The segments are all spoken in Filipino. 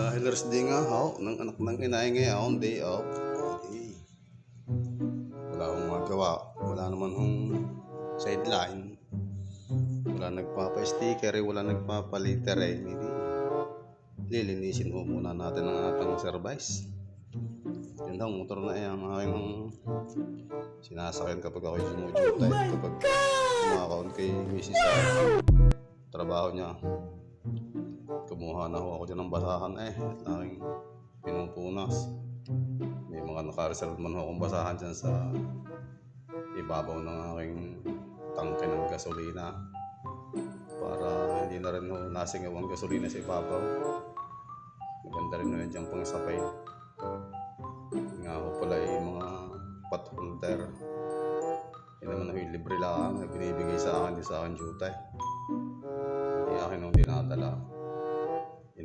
Dahil rest day nga ho, ng anak ng inay ngayon, day off. Eh, wala akong magawa. Wala naman hong sideline. Wala nagpapa-sticker, wala nagpapa-litter eh. Hindi. Lilinisin mo muna natin ang ating service. Yun daw, motor na eh, ang aking sinasakyan kapag ako sumujutay. kapag kumakaon kay Mrs. trabaho niya. Kumuha na ho ako dyan ng basahan eh. At pinupunas. May mga nakareserve man ho akong basahan dyan sa ibabaw ng aking tangke ng gasolina. Para hindi na rin ho nasingaw ang gasolina sa ibabaw. Maganda rin na dyan pang sapay. Nga ho pala yung mga holder. Yun naman ho yung libre lang na binibigay sa akin sa akin jutay. Hindi akin ho dinadala.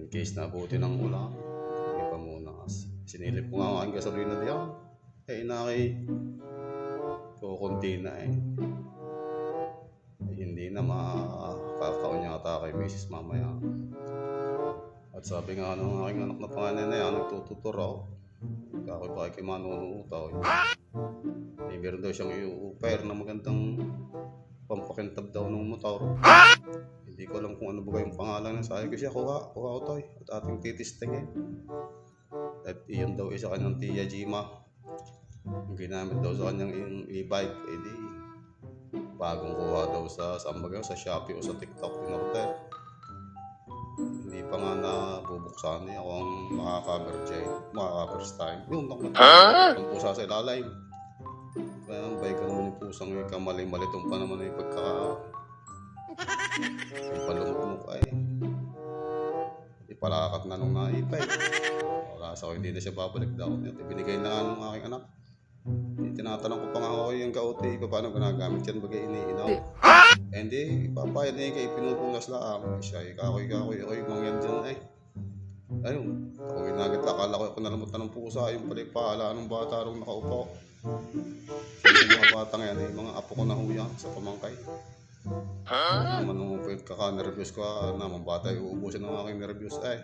In case na buti ng ulan, hindi pa muna. Sinilip ko nga ang aking gasolina diyan. Eh, inakay kukunti na eh. eh hindi na makakaon yata kay Mrs. Mamaya. At sabi nga ng aking anak na pangalan na yan, nagtututor ako. Ako ba kay manunuutaw. Eh, meron daw siyang i-offer na magandang pampakintab daw ng motor. Hindi ko alam kung ano ba yung pangalan ng sabi ko siya, kuha, kuha ko to eh. At ating titistingin. At iyon daw isa kanyang tiya Jima. Yung ginamit daw sa kanyang yung e-bike. Eh di, bagong kuha daw sa, ba sa Shopee o sa TikTok in order. Hindi pa nga nabubuksan eh. Ako ang makaka-cover dyan. Makaka-first time. Yung nakita ang pusa sa ilalim. Kaya ang bike ka naman yung pusang yung kamali-malitong pa naman yung pagka yung palumok ay ipalakat na nung naipay. Wala sa hindi na siya babalik daw. At ibinigay na nga nung aking anak. Eh, Tinatanong ko pa nga ako yung kaote ko paano ginagamit yan bagay iniinaw. Eh, hindi, papayad na kay pinupunas lang. Siya, ikakoy, ikakoy, ikakoy, mangyan dyan eh. Ayun, ako ginagit akala ko ako nalamutan ng pusa, yung pala yung paala ng bata rong nakaupo. Yung mga bata ngayon, eh, mga apo ko na huya sa pamangkay. Huh? Naman nung kaka-nervous ko, ah, naman bata yung uubusin ng aking nervous ay.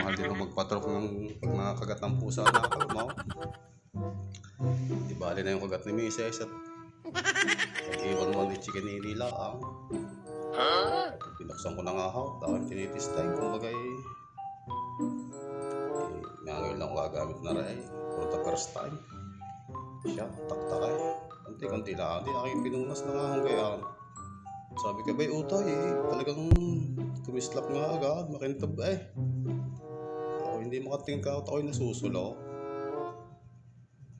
Mahal din magpatrok ng pag nakakagat ng pusa na mo. Di bali na yung kagat ni Mrs. at nag-iwan mo ni chicken ni nila ang. Pinuksan ko na nga ako, dahil tinitistay, kumbaga eh, eh, nga ngayon lang ako gagamit na rin eh, for the first time. Siya, taktakay. Konti-konti lang. Hindi, aking pinunas na nga hanggang kaya. Sabi ka ba, utay eh. Talagang kumislap nga agad. Makintab eh. Ako hindi makatingin ka ako ako'y nasusulo.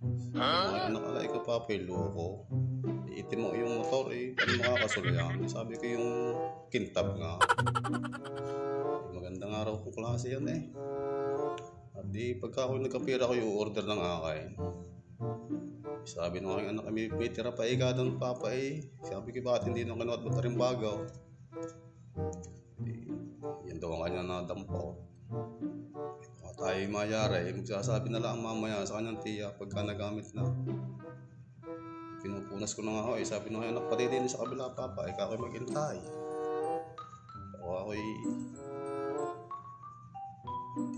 Sabi ko, anak alay ko pa, loko. Iitim mo yung motor eh. Paano makakasulo yan? Sabi ko yung kintab nga. Eh, magandang araw kong klase yan eh. At di, pagka ako nagkapira ko yung order ng akain. Sabi nung aking anak, may, may tira pa ika doon, papa eh. Sabi ko, bakit hindi nung kinuhat mo rin bagaw? Eh, yan daw ang kanya nadampaw. Kung tayo mayari, eh, magsasabi na lang mamaya sa kanyang tiya pagka nagamit na. Pinupunas ko na nga ako eh. Sabi nung anak, pati din sa kabila, papa, ikaw ako'y maghintay. Ako ako'y...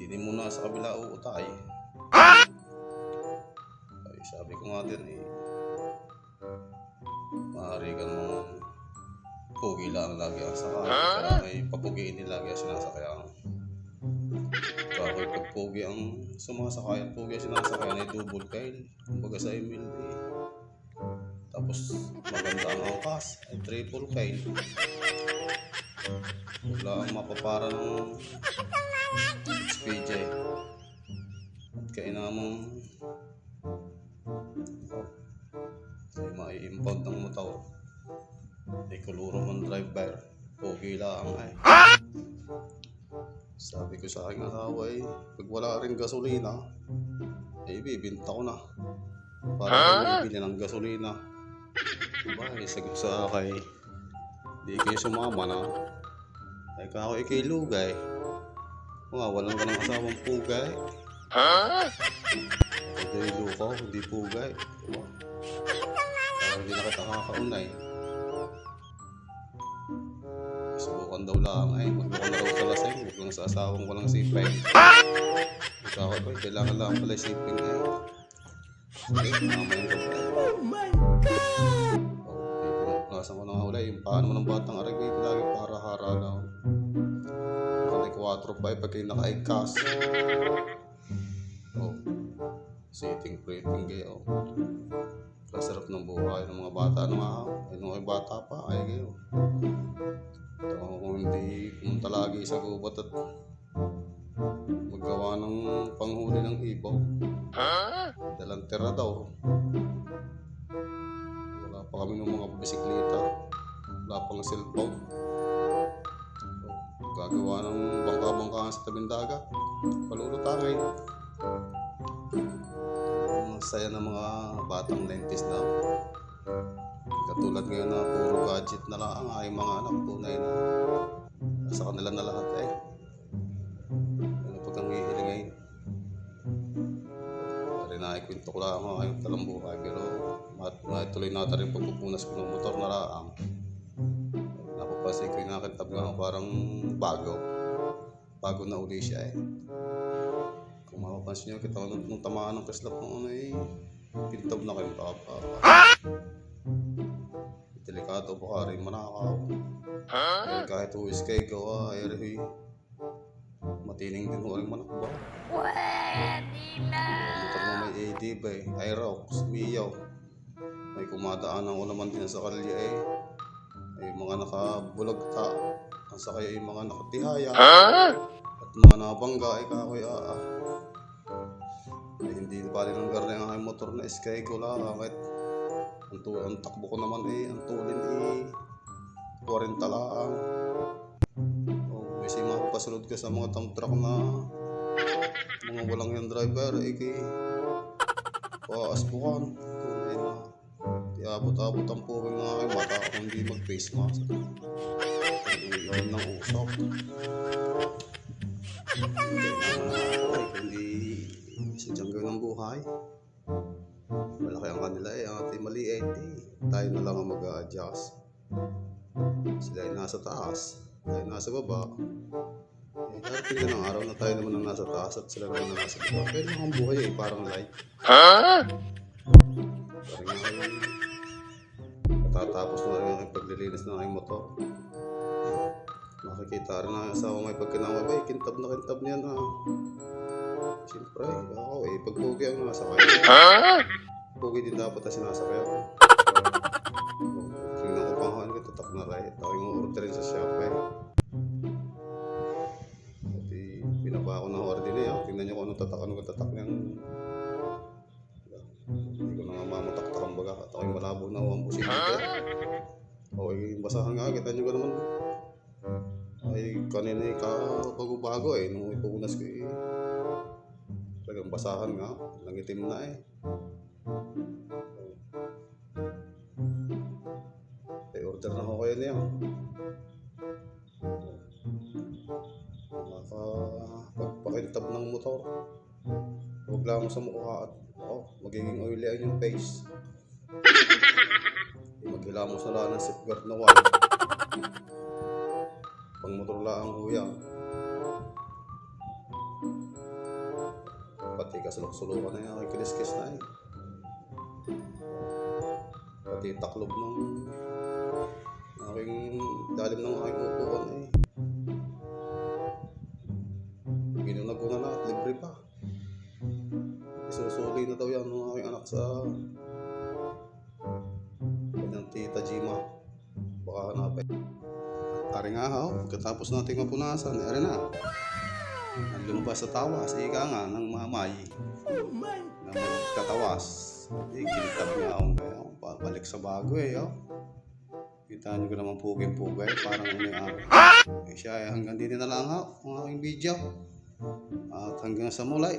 Hindi muna sa kabila uutay. Ay, sabi ko nga din eh, maaari ka naman pugi lang lagi ang sakay. Kaya may papugiin din lagi ang sinasakyan. Kaya ako'y pagpugi ang sumasakay, ang pugi ang sinasakyan ay double kail. Kumbaga sa MLB. Tapos maganda ang angkas, ay triple kail. Wala ang mapapara ng SPJ. At kainamang ay kuluro man driver. Pogi lang ay. Sabi ko sa aking asawa ay, pag wala rin gasolina, ay bibinta ko na. Para bibili ng gasolina. Diba, ay sagot sa akay, di kayo sumama na. Ay kako ikay lugay. Mawawalan ka ng asawang pugay. Hindi luko, hindi pugay. Diba? Parang hindi na kita kakaunay. Usapan daw lang ay na raw sa lasing, huwag lang sa asawang walang siping. Ikaw ba, kailangan lang pala siping eh. Okay, mamayin ko pa. Oh my God! Okay, punasan ko na nga uli, yung paano mo ng batang aragay, lagi para hara lang. Kasi 4 pa eh, pag kayo naka-icast. Oh, sitting pretting kayo. Kasarap ng buhay ng mga bata. Ano nga, eh, nung ay bata pa, ay kayo. Hindi pumunta lagi sa gubat at maggawa ng panghuli ng ibaw. Dalang tira daw. Wala pa kami ng mga bisikleta. Wala pang cellphone. Gagawa ng bangka-bangkaan sa tabing dagat. Palulutangin. Ang saya ng mga batang lentis daw. Katulad ngayon na puro gadget na lang ang aking mga anak. Tunay na sa kanila na lahat eh. Ano pag ang hihiling ngayon? Rin na ikwento ko lang ang aking talambuhay pero mat- matuloy natin rin pagpupunas ko ng motor na raang. Napapansin ko yung nakintab nga parang bago. Bago na uli siya eh. Kung mapapansin nyo, kita ko nung, nung tamaan ng kaslap ng ano eh, pintab na kayo papa. Delikado baka rin manakaw. Eh, kahit uwis kayo gawa, ay rin matining din ho rin manakba. Motor mo may AD ba eh, Aerox, Miyaw. May kumadaanan ko naman din sa kalye eh. Ay mga nakabulag ta. Ang sakay ay mga nakatihaya. At mga nabangga ay kakoy ah. Ay hindi bali ng garne ang aking motor na Sky ko lang. Kahit ang, ang takbo ko naman eh, ang tulin eh. 40 lang. Oh, kasi mapapasunod ka sa mga dump truck na mga walang yung driver eh kay paaspukan. Tunay na Iabot-abot ang puwing ng aking mata kung hindi mag-face mask. Iiwan ng usok. Hindi sadyang gawin ng buhay. Malaki ang kanila eh, ang ating maliit eh. Tayo na lang ang mag-a-adjust. Sila ay nasa taas, tayo nasa baba. Eh, darating na ng araw na tayo naman ang nasa taas at sila naman ang nasa baba. Kaya lang ang buhay eh, parang light. Parang nga kayo, Matatapos na rin ang paglilinis ng aking motor. Makikita rin ang asawa may pagkinaway. Bay, kintab na kintab niya na. Siyempre, ako eh, pag pugi ang nasa kaya. Pugi din dapat na sinasakay ako. Tingnan ko pang ko, tatak na right. Ako yung order rin sa shop eh. Pati, binaba ko ng order niya. Tingnan niyo kung anong tatak, anong tatak niyang hindi ko na nga mamataktak ang baga at ako'y malabo na ang busing dito. Okay, basahan nga, kita nyo ka naman. Ay, kanina eh, bago-bago eh, nung ipupunas ko eh. Talagang basahan nga, nangitim na eh. Eh, order na ako kayo niya. Naka, pagpakintab ng motor. Huwag lang sa mukha at oh, magiging oily ang yung face. Maghilamos na lang ng safeguard na wall. Pang motor lang ang huyang. Pati kasulok-sulukan na yung aking kiniskis na eh. Pati taklob ng aking dalim ng aking upuan eh. Ginunag ko na na at libre pa. Isusuli na daw yan ng aking anak sa kanyang tita Jima. Baka hanapin. Ari nga ho, pagkatapos nating mapunasan, ari na. Ang lumabas sa tawas, ika nga ng mamay. Na magkatawas. Eh, kinitab niya akong kaya. Balik sa bago eh, oh. Kita niyo ko naman pugin-pugay, parang may araw. Eh, siya, eh, hanggang dito na lang ho, ang aking video. At hanggang sa mulay.